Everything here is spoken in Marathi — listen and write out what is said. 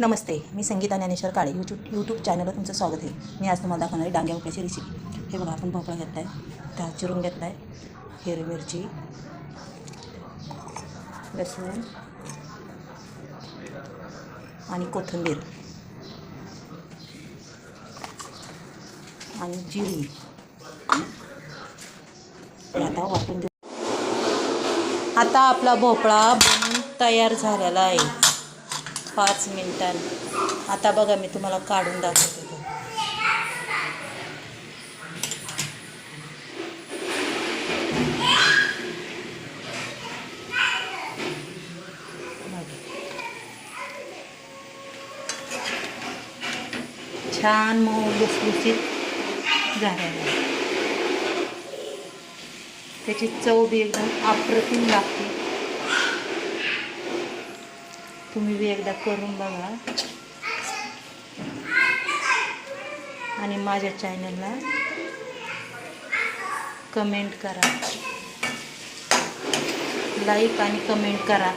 नमस्ते मी संगीता ज्ञानेश्वर काळे. यूट्यूब यूट्यूब चॅनलवर तुमचं स्वागत आहे. मी आज तुम्हाला दाखवणार आहे डांग्या भोपळ्याची रेसिपी हे बघा आपण भोपळा घेतला आहे त्या चिरून घेतला आहे हिरवी मिरची लसूण आणि कोथिंबीर आणि जिरी. आता वाटून घेऊ. आता आपला भोपळा बनून तयार झालेला आहे. पाच मिनिटांनी. आता बघा मी तुम्हाला काढून दाखवते. छान मऊ लुसलुसीत झालेला आहे. त्याची चव बी एकदम अप्रतिम लागते. तुम्ही बी एकदा करून बघा आणि माझ्या चॅनलला कमेंट करा लाईक आणि कमेंट करा